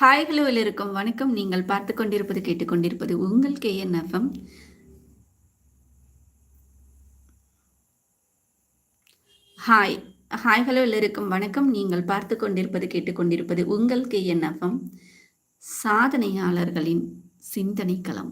Hi ஹலோவில் இருக்கும் வணக்கம். நீங்கள் பார்த்து கொண்டிருப்பது கேட்டுக்கொண்டிருப்பது உங்கள் கேஎன்எஃப்எம் ஹாய் ஹாய் ஹலோவில் இருக்கும் வணக்கம். நீங்கள் பார்த்து கொண்டிருப்பது கேட்டுக்கொண்டிருப்பது உங்கள் கேஎன்எஃப்எம் சாதனையாளர்களின் சிந்தனை களம்.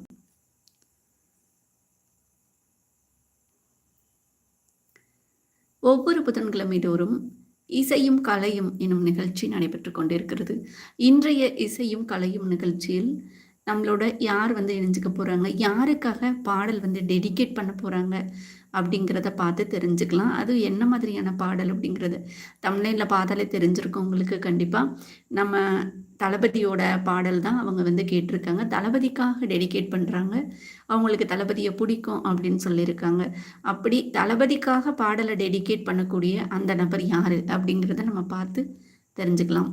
ஒவ்வொரு புதன்கிழமை தோறும் இசையும் கலையும் எனும் நிகழ்ச்சி நடைபெற்று கொண்டிருக்கிறது. இன்றைய இசையும் கலையும் நிகழ்ச்சியில் நம்மளோட யார் வந்து இணைஞ்சுக்க போகிறாங்க யாருக்காக பாடல் வந்து டெடிகேட் பண்ண போகிறாங்க அப்படிங்கிறத பார்த்து தெரிஞ்சுக்கலாம். அது என்ன மாதிரியான பாடல் அப்படிங்கிறது? தமிழ்நில பார்த்தாலே தெரிஞ்சிருக்கும் உங்களுக்கு கண்டிப்பாக நம்ம தளபதியோட பாடல் தான் அவங்க வந்து கேட்டிருக்காங்க. தளபதிக்காக டெடிகேட் பண்ணுறாங்க அவங்களுக்கு தளபதியை பிடிக்கும் அப்படின்னு சொல்லியிருக்காங்க. அப்படி தளபதிக்காக பாடலை டெடிகேட் பண்ணக்கூடிய அந்த நபர் யார் அப்படிங்கிறத நம்ம பார்த்து தெரிஞ்சுக்கலாம்.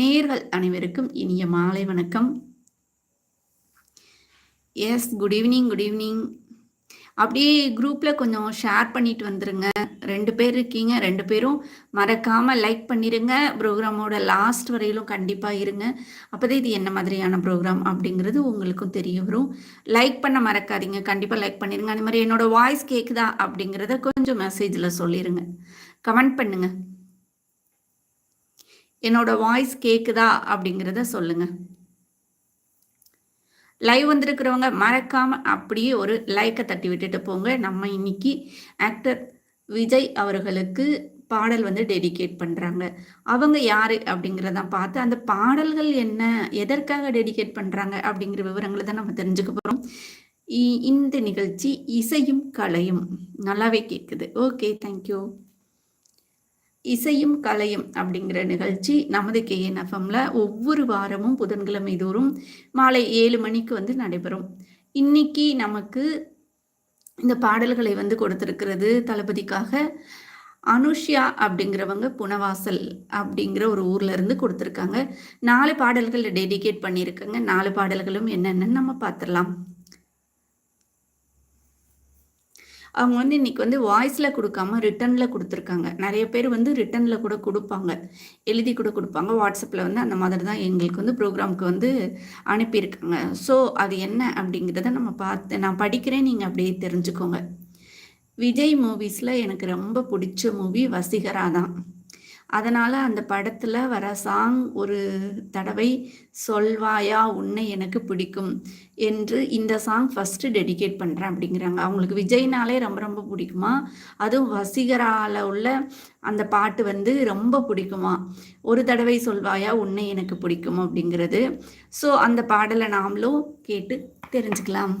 நேர்கள் அனைவருக்கும் இனிய மாலை வணக்கம். Yes good evening good evening அப்படியே குரூப்பில் கொஞ்சம் ஷேர் பண்ணிட்டு வந்துருங்க. ரெண்டு பேர் இருக்கீங்க ரெண்டு பேரும் மறக்காமல் லைக் பண்ணிடுங்க ப்ரோக்ராமோட லாஸ்ட் வரையிலும் கண்டிப்பாக இருங்க. அப்போதே இது என்ன மாதிரியான ப்ரோக்ராம் அப்படிங்கிறது உங்களுக்கும் தெரிய வரும். லைக் பண்ண மறக்காதீங்க. கண்டிப்பாக லைக் பண்ணிடுங்க அந்த மாதிரி என்னோட வாய்ஸ் கேட்குதா அப்படிங்கிறத கொஞ்சம் மெசேஜில் சொல்லிடுங்க கமெண்ட் பண்ணுங்கள் என்னோட வாய்ஸ் கேட்குதா அப்படிங்கிறத சொல்லுங்கள் லைவ் வந்திருக்கிறவங்க மறக்காம அப்படியே ஒரு லைக்கை தட்டி விட்டுட்டு போங்க. நம்ம இன்னைக்கு ஆக்டர் விஜய் அவர்களுக்கு பாடல் வந்து டெடிகேட் பண்ணுறாங்க அவங்க யார் அப்படிங்கிறத பார்த்து அந்த பாடல்கள் என்ன எதற்காக டெடிகேட் பண்ணுறாங்க அப்படிங்கிற விவரங்களை தான் நம்ம தெரிஞ்சுக்க போகிறோம் இந்த நிகழ்ச்சி இசையும் கலையும் நல்லாவே கேட்குது ஓகே தேங்க்யூ இசையும் கலையும் அப்படிங்கிற நிகழ்ச்சி நமது கேஎன்எஃப்எம்ல ஒவ்வொரு வாரமும் புதன்கிழமை தோறும் மாலை ஏழு மணிக்கு வந்து நடைபெறும். இன்னைக்கு நமக்கு இந்த பாடல்களை வந்து கொடுத்துருக்கிறது தளபதிக்காக அனுஷ்யா அப்படிங்கிறவங்க புனவாசல் அப்படிங்கிற ஒரு ஊர்ல இருந்து கொடுத்துருக்காங்க. நாலு பாடல்கள் டெடிகேட் பண்ணியிருக்காங்க. நாலு பாடல்களும் என்னென்னு நம்ம பார்த்துடலாம். அவங்க வந்து இன்னைக்கு வந்து வாய்ஸில் கொடுக்காம ரிட்டனில் கொடுத்துருக்காங்க. நிறைய பேர் வந்து ரிட்டனில் கூட கொடுப்பாங்க. எழுதி கூட கொடுப்பாங்க. வாட்ஸ்அப்பில் வந்து அந்த மாதிரி தான் எங்களுக்கு வந்து ப்ரோக்ராமுக்கு வந்து அனுப்பியிருக்காங்க. ஸோ அது என்ன அப்படிங்கிறத நம்ம பார்த்து நான் படிக்கிறேன் நீங்கள் அப்படியே தெரிஞ்சுக்கோங்க. விஜய் மூவிஸில் எனக்கு ரொம்ப பிடிச்ச மூவி வசிகரா தான். அதனால் அந்த படத்தில் வர சாங் ஒரு தடவை சொல்வாயா? உன்னை எனக்கு பிடிக்கும் என்று இந்த சாங் ஃபஸ்ட்டு டெடிகேட் பண்ணுறேன் அப்படிங்கிறாங்க. அவங்களுக்கு விஜய்னாலே ரொம்ப ரொம்ப பிடிக்குமா? அதுவும் வசீகரால் உள்ள அந்த பாட்டு வந்து ரொம்ப பிடிக்குமா? ஒரு தடவை சொல்வாயா? உன்னை எனக்கு பிடிக்கும் அப்படிங்கிறது. ஸோ அந்த பாடலை நாமளும் கேட்டு தெரிஞ்சுக்கலாம்.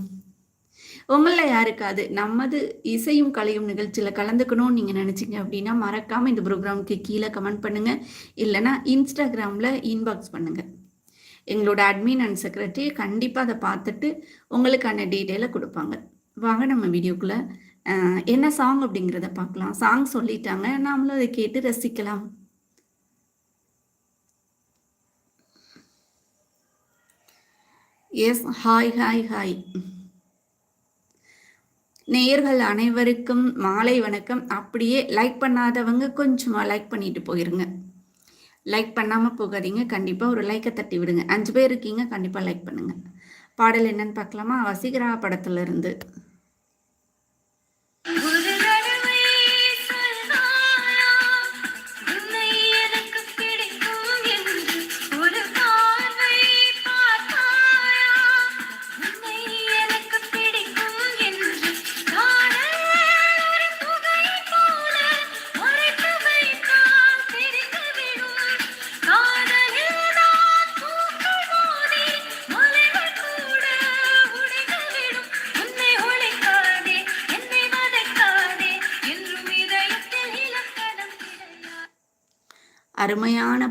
உங்களில் யாருக்காது நமது இசையும் கலையும் நிகழ்ச்சியில் கலந்துக்கணும்னு நீங்கள் நினச்சிங்க அப்படின்னா மறக்காமல் இந்த ப்ரோக்ராமுக்கு கீழே கமெண்ட் பண்ணுங்கள் இல்லைனா இன்ஸ்டாகிராமில் இன்பாக்ஸ் பண்ணுங்கள் எங்களோட அட்மின் அண்ட் செக்ரட்டரி கண்டிப்பாக அதை பார்த்துட்டு உங்களுக்கான டீட்டெயிலை கொடுப்பாங்க. வாங்க நம்ம வீடியோக்குள்ளே என்ன சாங் அப்படிங்கிறத பார்க்கலாம். சாங் சொல்லிட்டாங்க. நாமளும் அதை கேட்டு ரசிக்கலாம். எஸ் ஹாய் ஹாய் ஹாய் நேயர்கள் அனைவருக்கும் மாலை வணக்கம். அப்படியே லைக் பண்ணாதவங்க கொஞ்சமாக லைக் பண்ணிட்டு போயிருங்க. லைக் பண்ணாமல் போகாதீங்க. கண்டிப்பாக ஒரு லைக்கை தட்டி விடுங்க. அஞ்சு பேர் இருக்கீங்க கண்டிப்பாக லைக் பண்ணுங்கள் பாடல் என்னன்னு பார்க்கலாமா? வசிகரா படத்துல இருந்து.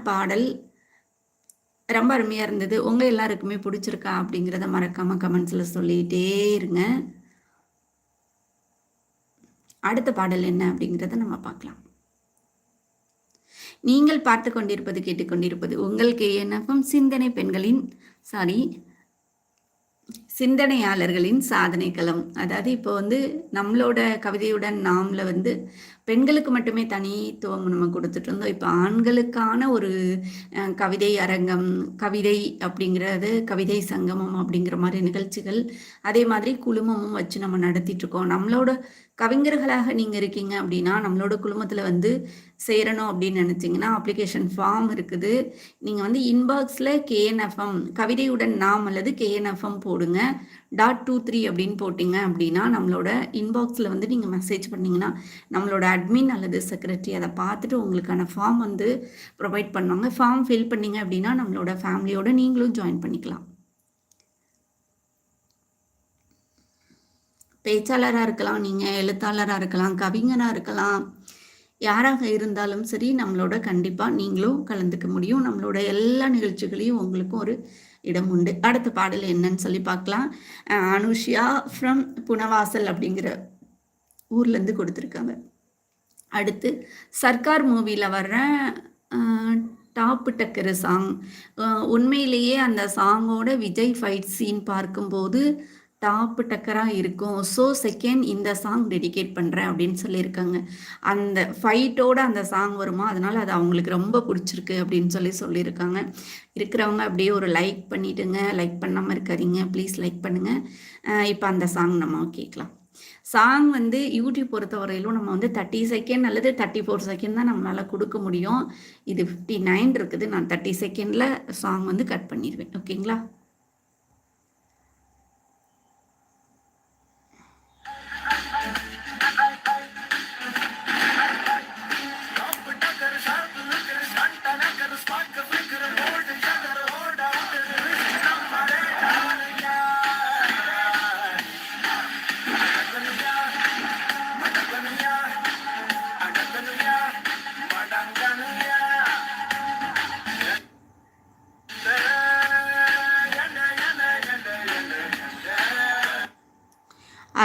பாடல் ரொம்ப அருமையாக இருந்தது. உங்கள் எல்லாருக்குமே பிடிச்சிருக்கா அப்படிங்கிறத மறக்காமல் கமெண்ட்ஸில் சொல்லிகிட்டே இருங்க. அடுத்த பாடல் என்ன அப்படிங்கிறத நம்ம பார்க்கலாம். நீங்கள் பார்த்து கொண்டிருப்பது கேட்டுக்கொண்டிருப்பது உங்கள் கேஎன்எஃப்எம் சிந்தனை பெண்களின் சாரி சிந்தனையாளர்களின் சாதனை களம் அதாவது இப்போ வந்து நம்மளோட கவிதையுடன் நாமில் வந்து பெண்களுக்கு மட்டுமே தனித்துவம் நம்ம கொடுத்துட்டு இருந்தோம். இப்போ ஆண்களுக்கான ஒரு கவிதை அரங்கம் கவிதை அப்படிங்கிறது கவிதை சங்கமம் அப்படிங்கிற மாதிரி நிகழ்ச்சிகள் அதே மாதிரி குழுமமும் வச்சு நம்ம நடத்திட்டு இருக்கோம். நம்மளோட கவிஞர்களாக நீங்கள் இருக்கீங்க அப்படின்னா நம்மளோட குழுமத்தில் வந்து சேரணும் அப்படின்னு நினச்சிங்கன்னா அப்ளிகேஷன் ஃபார்ம் இருக்குது. நீங்கள் வந்து இன்பாக்ஸில் கேஎன்எஃப்எம் கவிதையுடன் நாம் அல்லது கேஎன்எஃப்எம் போடுங்க. டாட் டூ த்ரீ அப்படின்னு போட்டிங்க அப்படின்னா நம்மளோட இன்பாக்ஸில் வந்து நீங்கள் மெசேஜ் பண்ணிங்கன்னா நம்மளோட அட்மின் அல்லது செக்ரட்டரி அதை பார்த்துட்டு உங்களுக்கான ஃபார்ம் வந்து ப்ரொவைட் பண்ணுவாங்க. ஃபார்ம் ஃபில் பண்ணிங்க அப்படின்னா நம்மளோட ஃபேமிலியோட நீங்களும் ஜாயின் பண்ணிக்கலாம். பேச்சாளராக இருக்கலாம் நீங்கள் எழுத்தாளராக இருக்கலாம் கவிஞராக இருக்கலாம். யாராக இருந்தாலும் சரி நம்மளோட கண்டிப்பாக நீங்களும் கலந்துக்க முடியும். நம்மளோட எல்லா நிகழ்ச்சிகளையும் உங்களுக்கும் ஒரு இடம் உண்டு. அடுத்த பாடல் என்னன்னு சொல்லி பார்க்கலாம். அனுஷியா ஃப்ரம் புனவாசல் அப்படிங்கிற ஊர்லேருந்து கொடுத்துருக்காங்க. அடுத்து சர்க்கார் மூவியில் வர்ற டாப்பு டக்கரு சாங். உண்மையிலேயே அந்த சாங்கோட விஜய் ஃபைட் சீன் பார்க்கும்போது டாப் டக்கராக இருக்கும். ஸோ செகண்ட் இந்த சாங் டெடிகேட் பண்ணுறேன் அப்படின்னு சொல்லியிருக்காங்க. அந்த ஃபைட்டோட அந்த சாங் வருமா? அதனால் அது அவங்களுக்கு ரொம்ப பிடிச்சிருக்கு அப்படின்னு சொல்லி சொல்லியிருக்காங்க. இருக்கிறவங்க அப்படியே ஒரு லைக் பண்ணிட்டுங்க. லைக் பண்ணாமல் இருக்காதீங்க. ப்ளீஸ் லைக் பண்ணுங்கள் இப்போ அந்த சாங் நம்ம கேட்கலாம். சாங் வந்து யூடியூப் பொறுத்தவரையிலும் நம்ம வந்து தேர்ட்டி செகண்ட் அல்லது தேர்ட்டி ஃபோர் செகண்ட் தான் நம்மளால் கொடுக்க முடியும். இது ஃபிஃப்டி நைன் இருக்குது. நான் தேர்ட்டி செகண்டில் சாங் வந்து கட் பண்ணிடுவேன். ஓகேங்களா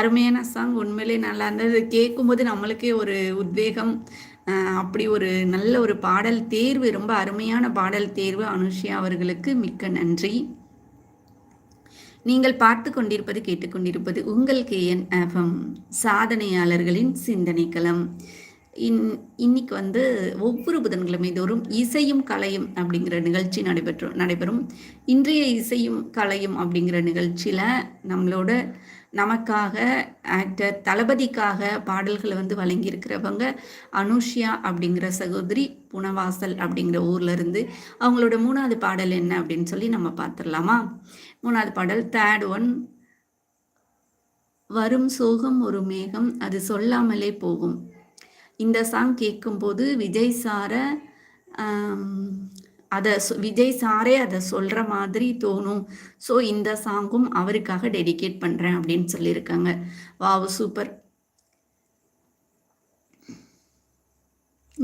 அருமையான சாங். உண்மையிலே நல்லா இருந்தது. கேட்கும்போது நம்மளுக்கே ஒரு உத்வேகம் அப்படி ஒரு நல்ல ஒரு பாடல் தேர்வு ரொம்ப அருமையான பாடல் தேர்வு அனுஷியா அவர்களுக்கு மிக்க நன்றி. நீங்கள் பார்த்து கொண்டிருப்பது கேட்டுக்கொண்டிருப்பது உங்கள் கேஎன் எஃப்எம் சாதனையாளர்களின் சிந்தனைக்களம். இன் இன்னைக்கு வந்து ஒவ்வொரு புதன்கிழமை தோறும் இசையும் கலையும் அப்படிங்கிற நிகழ்ச்சி நடைபெற்று நடைபெறும். இன்றைய இசையும் கலையும் அப்படிங்கிற நிகழ்ச்சியில் நம்மளோட நமக்காக ஆக்டர் தளபதிக்காக பாடல்களை வந்து வழங்கியிருக்கிறவங்க அனுஷ்யா அப்படிங்கிற சகோதரி புனவாசல் அப்படிங்கிற ஊர்ல இருந்து அவங்களோட மூணாவது பாடல் என்ன அப்படின்னு சொல்லி நம்ம பார்த்துடலாமா? மூணாவது பாடல் தேர்ட் ஒன் வரும் சோகம் ஒரு மேகம் அது சொல்லாமலே போகும். இந்த சாங் கேட்கும்போது விஜய் சார அதை விஜய் சாரே அதை சொல்கிற மாதிரி தோணும். ஸோ இந்த சாங்கும் அவருக்காக டெடிகேட் பண்ணுறேன் அப்படின்னு சொல்லியிருக்காங்க. Wow super.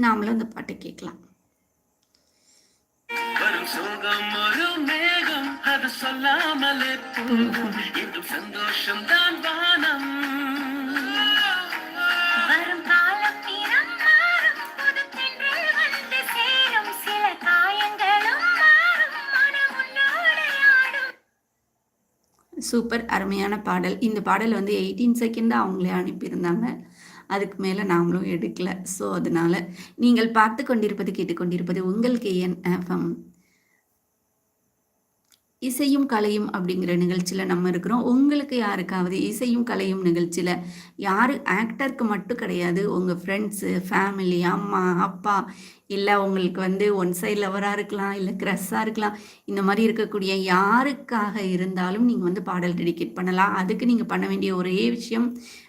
நாமளும் அந்த பாட்டை கேட்கலாம். சொல்லாமலே சந்தோஷம் தான் வானம். சூப்பர் அருமையான பாடல். இந்த பாடல் வந்து எயிட்டீன் செகண்டாக அவங்களே அனுப்பியிருந்தாங்க. அதுக்கு மேலே நாமளும் எடுக்கலை. ஸோ அதனால் நீங்கள் பார்த்து கொண்டிருப்பது கேட்டுக்கொண்டிருப்பது உங்கள் கேஎன் எஃப்எம் இசையும் கலையும் அப்படிங்கிற நிகழ்ச்சியில் நம்ம இருக்கிறோம். உங்களுக்கு யாருக்காவது இசையும் கலையும் நிகழ்ச்சியில் யார் ஆக்டருக்கு மட்டும் கிடையாது. உங்கள் ஃப்ரெண்ட்ஸு ஃபேமிலி அம்மா அப்பா இல்லை உங்களுக்கு வந்து ஒன் சைட் லவராக இருக்கலாம் இல்லை க்ரெஸ்ஸாக இருக்கலாம். இந்த மாதிரி இருக்கக்கூடிய யாருக்காக இருந்தாலும் நீங்கள் வந்து பாடல் டெடிகேட் பண்ணலாம். அதுக்கு நீங்கள் பண்ண வேண்டிய ஒரே விஷயம்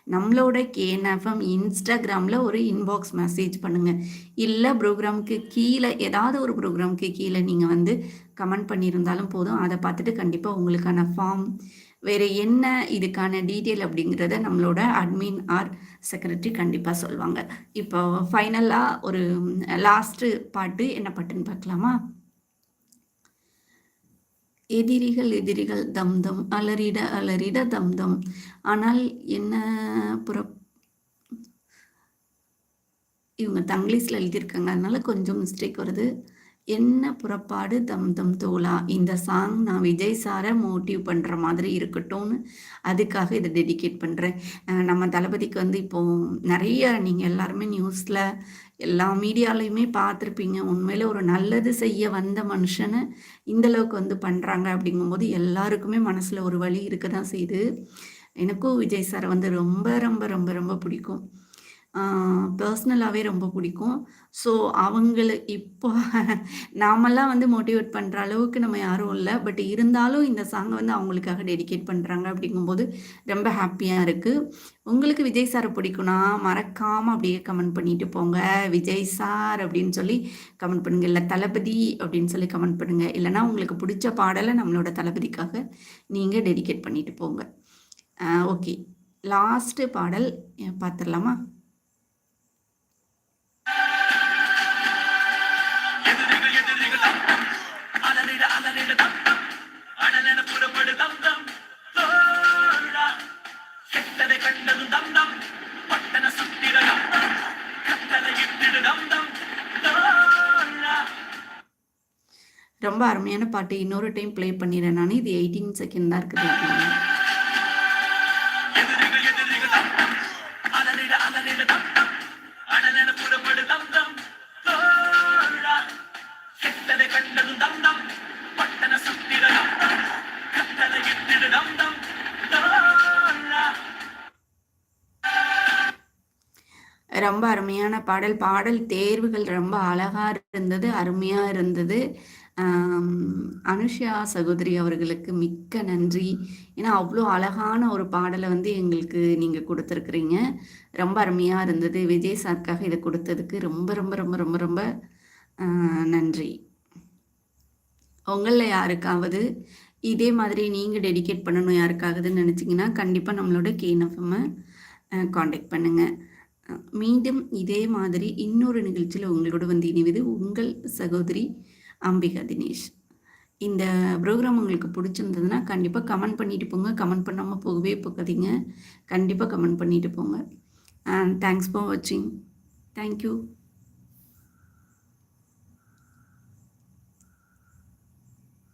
நம்மளோட கேஎன்எஃப்எம் இன்ஸ்டாகிராமில் ஒரு இன்பாக்ஸ் மெசேஜ் பண்ணுங்கள் இல்லை ப்ரோக்ராமுக்கு கீழே ஏதாவது ஒரு ப்ரோக்ராமுக்கு கீழே நீங்கள் வந்து கமெண்ட் பண்ணியிருந்தாலும் போதும். அதை பார்த்துட்டு கண்டிப்பாக உங்களுக்கான ஃபார்ம் வேறு என்ன இதுக்கான டீட்டெயில் அப்படிங்கிறத நம்மளோட அட்மின் ஆர் செக்ரட்டரி கண்டிப்பாக சொல்லுவாங்க இப்போ ஃபைனலாக ஒரு லாஸ்ட்டு பாட்டு என்ன பாட்டுன்னு பார்க்கலாமா? எதிரிகள் எதிரிகள் தம் தம் அலறிட அலறிட தம் தம். ஆனால் என்ன புற இவங்க தங்கிலீஷில் எழுதியிருக்காங்க. அதனால கொஞ்சம் மிஸ்டேக் வருது. என்ன புறப்பாடு? தம் தம் தோலா. இந்த சாங் நான் விஜய் சாரை மோட்டிவ் பண்ணுற மாதிரி இருக்கட்டும்னு அதுக்காக இதை டெடிகேட் பண்ணுறேன் நம்ம தளபதிக்கு வந்து இப்போது நிறைய நீங்கள் எல்லாருமே நியூஸில் எல்லா மீடியாலையுமே பார்த்துருப்பீங்க. உண்மையில் ஒரு நல்லது செய்ய வந்த மனுஷனை இந்தளவுக்கு வந்து பண்ணுறாங்க அப்படிங்கும்போது எல்லாருக்குமே மனசில் ஒரு வழி இருக்க தான் செய்யுது. எனக்கும் விஜய் சாரை வந்து ரொம்ப ரொம்ப ரொம்ப ரொம்ப பிடிக்கும். பர்சனலாகவே ரொம்ப பிடிக்கும். ஸோ அவங்கள இப்போ நாமெல்லாம் வந்து மோட்டிவேட் பண்ணுற அளவுக்கு நம்ம யாரும் இல்லை. பட் இருந்தாலும் இந்த சாங்கை வந்து அவங்களுக்காக டெடிகேட் பண்ணுறாங்க அப்படிங்கும்போது ரொம்ப ஹாப்பியாக இருக்குது உங்களுக்கு விஜய் சாரை பிடிக்கும்னா மறக்காமல் அப்படியே கமெண்ட் பண்ணிட்டு போங்க. விஜய் சார் அப்படின்னு சொல்லி கமெண்ட் பண்ணுங்கள் இல்லை தளபதி அப்படின்னு சொல்லி கமெண்ட் பண்ணுங்கள் இல்லைனா உங்களுக்கு பிடிச்ச பாடலை நம்மளோட தளபதிக்காக நீங்கள் டெடிகேட் பண்ணிட்டு போங்க. ஓகே லாஸ்ட்டு பாடல் பார்த்துடலாமா? ரொம்ப அருமையான பாட்டு. இன்னொரு டைம் ப்ளே பண்ணிடுறேன் நான். இது எயிட்டீன் செகண்ட் தான் இருக்குது. அருமையான பாடல். பாடல் தேர்வுகள் ரொம்ப அழகா இருந்தது அருமையா இருந்தது. அனுஷா சகோதரி அவர்களுக்கு மிக்க நன்றி. ஏன்னா அவ்வளோ அழகான ஒரு பாடலை வந்து எங்களுக்கு நீங்கள் கொடுத்துருக்குறீங்க. ரொம்ப அருமையாக இருந்தது. விஜய் சார்க்காக இதை கொடுத்ததுக்கு ரொம்ப ரொம்ப ரொம்ப ரொம்ப ரொம்ப நன்றி. உங்களில் யாருக்காவது இதே மாதிரி நீங்கள் டெடிகேட் பண்ணணும் யாருக்காகுதுன்னு நினச்சிங்கன்னா கண்டிப்பாக நம்மளோட கேஎன்எஃப்எம்மை காண்டாக்ட் பண்ணுங்கள் மீண்டும் இதே மாதிரி இன்னொரு நிகழ்ச்சியில் உங்களோட வந்து இணைவது உங்கள் சகோதரி அம்பிகா தினேஷ். இந்த ப்ரோக்ராம் உங்களுக்கு பிடிச்சிருந்ததுன்னா கண்டிப்பாக கமெண்ட் பண்ணிட்டு போங்க. கமெண்ட் பண்ணாமல் போகவே போகாதீங்க. கண்டிப்பாக கமெண்ட் பண்ணிட்டு போங்க. தேங்க்ஸ் ஃபார் வாட்சிங் தேங்க்யூ